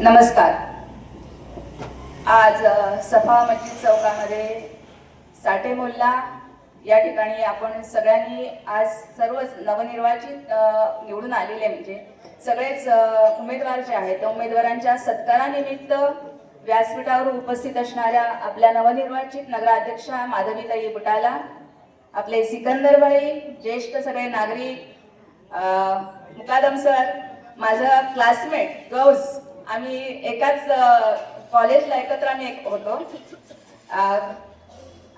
नमस्कार. आज सफा मस्जिद चौकामध्ये साठे मोल्ला या ठिकाणी आपण सगळ्यांनी आज सर्वच नवनिर्वाचित निवडून आलेले म्हणजे सगळेच उमेदवार जे आहेत त्या उमेदवारांच्या सत्कारानिमित्त व्यासपीठावर उपस्थित असणाऱ्या आपल्या नवनिर्वाचित नगराध्यक्षा माधवीताई बुटाला आपले सिकंदरभाई ज्येष्ठ सगळे नागरिक मुकादम सर माझा क्लासमेट गौस आम्ही एकाच कॉलेजला एकत्र आम्ही एक होतो.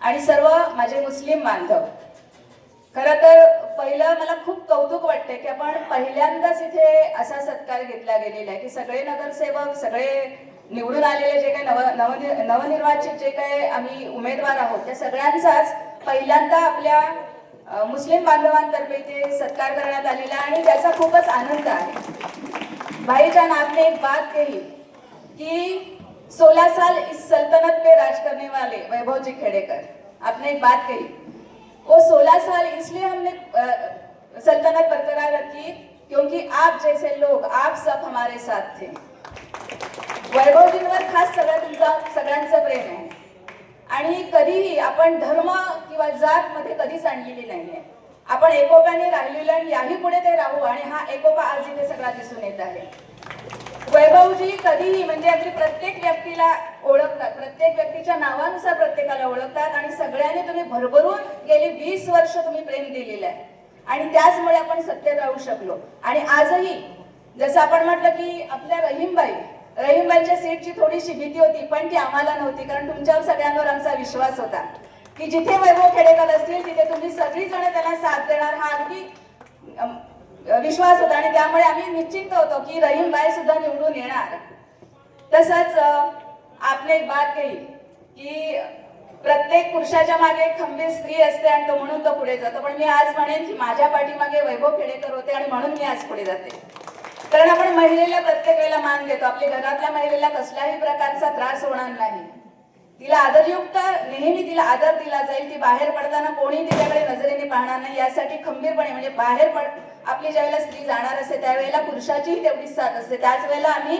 आणि सर्व माझे मुस्लिम बांधव. खरं तर पहिलं मला खूप कौतुक वाटते की आपण पहिल्यांदाच इथे असा सत्कार घेतला गेलेला आहे की सगळे नगरसेवक सगळे निवडून आलेले जे काही नव नवनि नवनिर्वाचित जे काही आम्ही उमेदवार आहोत त्या सगळ्यांचाच पहिल्यांदा आपल्या मुस्लिम बांधवांतर्फे इथे सत्कार करण्यात आलेला आणि त्याचा खूपच आनंद आहे. भाईजान आपने एक बात कही कि 16 साल इस सल्तनत पे राज करने वाले वैभव जी खेड़ेकर। आपने एक बात कही। वो 16 साल इसलिए हमने सल्तनत बरकरार रखी क्योंकि आप जैसे लोग आप सब हमारे साथ थे। वैभवजींवर खास सगळ्या तुमचा सगळ्यांचं प्रेम आहे। आणि कधीही आपण धर्म किंवा जात मध्ये कधीच आणलेली नाहीये। आपण एकोप्याने राहिलेलं आणि याही पुढे ते राहू आणि हा एकोपा आज इथे सगळा दिसून येत आहे. वैभवजी कधीही म्हणजे अगदी प्रत्येक व्यक्तीला ओळखतात. प्रत्येक व्यक्तीच्या नावानुसार प्रत्येकाला ओळखतात आणि सगळ्यांनी तुम्ही भरभरून गेली वीस वर्ष तुम्ही प्रेम दिलेलं आहे. आणि त्याचमुळे आपण सत्य राहू शकलो. आणि आजही जसं आपण म्हटलं की आपल्या रहीमबाई रहीमबाईच्या सीटची थोडीशी भीती होती पण ती आम्हाला नव्हती कारण तुमच्यावर सगळ्यांवर आमचा विश्वास होता. की जिथे वैभव खेडेकर असतील तिथे तुम्ही सगळीजण त्यांना साथ देणार. हा अगदी विश्वास होता आणि त्यामुळे आम्ही निश्चिंत होतो की रहीमबाई सुद्धा निवडून येणार. तसंच आपले एक बात कही की प्रत्येक पुरुषाच्या मागे खंबीर स्त्री असते आणि तो म्हणून तो पुढे जातो. पण मी आज म्हणेन की माझ्या पाठीमागे वैभव खेडेकर होते आणि म्हणून मी आज पुढे जाते. कारण आपण महिलेला प्रत्येक वेळेला मान देतो. आपल्या घरातल्या महिलेला कसल्याही प्रकारचा त्रास होणार नाही. तिला आदरयुक्त नेहमी तिला आदर दिला जाईल ती बाहेर पडताना कोणी तिच्याकडे नजरेने पाहणार नाही. यासाठी खंबीरपणे म्हणजे बाहेर पड आपली ज्यावेळेला स्त्री जाणार असते त्यावेळेला पुरुषाचीही तेवढीच साथ असते. त्याच वेळेला आम्ही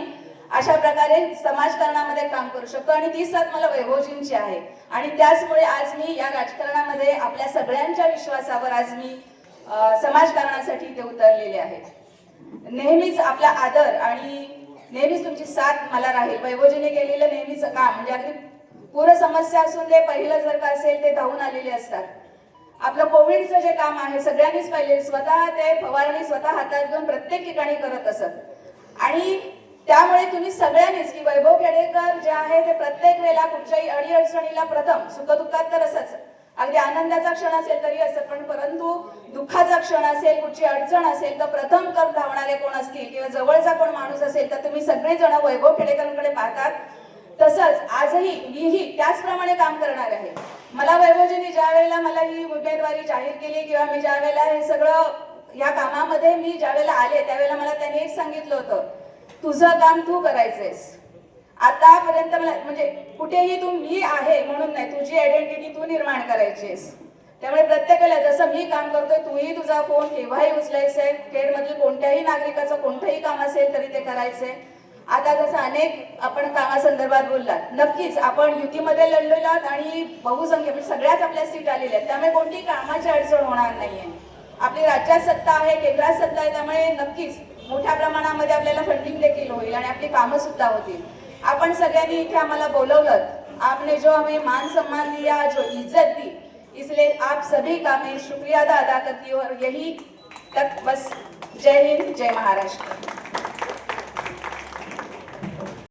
अशा प्रकारे समाजकारणामध्ये काम करू शकतो आणि ती साथ मला वैभवजींची आहे. आणि त्याचमुळे आज मी या राजकारणामध्ये आपल्या सगळ्यांच्या विश्वासावर आज मी समाजकारणासाठी इथे उतरलेले आहे. नेहमीच आपला आदर आणि नेहमीच तुमची साथ मला राहील. वैभवजीने केलेलं नेहमीच काम म्हणजे अगदी पूर समस्या असून ते पहिलं जर का असेल ते धावून आलेले असतात. आपलं कोविडचं जे काम आहे सगळ्यांनीच पाहिले स्वतः ते फवारणी स्वतः हातात घेऊन प्रत्येक ठिकाणी करत असत. आणि त्यामुळे तुम्ही सगळ्यांनीच की वैभव खेडेकर जे आहे ते प्रत्येक वेळेला कुठच्याही अडीअडचणीला प्रथम सुखदुःखात तर असंच. अगदी आनंदाचा क्षण असेल तरी असं पण परंतु दुःखाचा क्षण असेल कुठची अडचण असेल तर प्रथम कर धावणारे कोण असतील? किंवा जवळचा कोण माणूस असेल तर तुम्ही सगळेजण वैभव खेडेकरांकडे पाहतात. तसंच आजही मीही त्याचप्रमाणे काम करणार आहे. मला वैभवजींनी ज्या वेळेला मला ही उमेदवारी जाहीर केली किंवा मी ज्या वेळेला हे सगळं या कामामध्ये मी ज्या वेळेला आले त्यावेळेला मला त्यांनी एक सांगितलं होतं तुझं काम तू करायचंयस. आतापर्यंत मला म्हणजे कुठेही तू मी आहे म्हणून नाही तुझी आयडेंटिटी तू निर्माण करायचीस त्यामुळे प्रत्येकाला जसं मी काम करतोय तूही तुझा फोन केव्हाही उचलायचंय. खेडमधील कोणत्याही नागरिकाचं कोणतंही काम असेल तरी ते करायचंय. आता जसं अनेक आपण कामासंदर्भात बोललात नक्कीच आपण युतीमध्ये लढलेलो आहात आणि बहुसंख्य म्हणजे सगळ्याच आपल्या सीट आलेल्या आहेत. त्यामुळे कोणती कामाची अडचण होणार नाहीये आपली राज्यात सत्ता आहे केंद्रात सत्ता आहे त्यामुळे नक्कीच मोठ्या प्रमाणामध्ये आपल्याला फंडिंग देखील होईल आणि आपली कामं सुद्धा होतील. आपण सगळ्यांनी इथे आम्हाला बोलवलं आपने जो हमें मान सम्मान दिया जो इज्जत दी इसलिए आप सभी का मैं शुक्रिया अदा करती हूँ और यही तक बस जय हिंद जय महाराष्ट्र.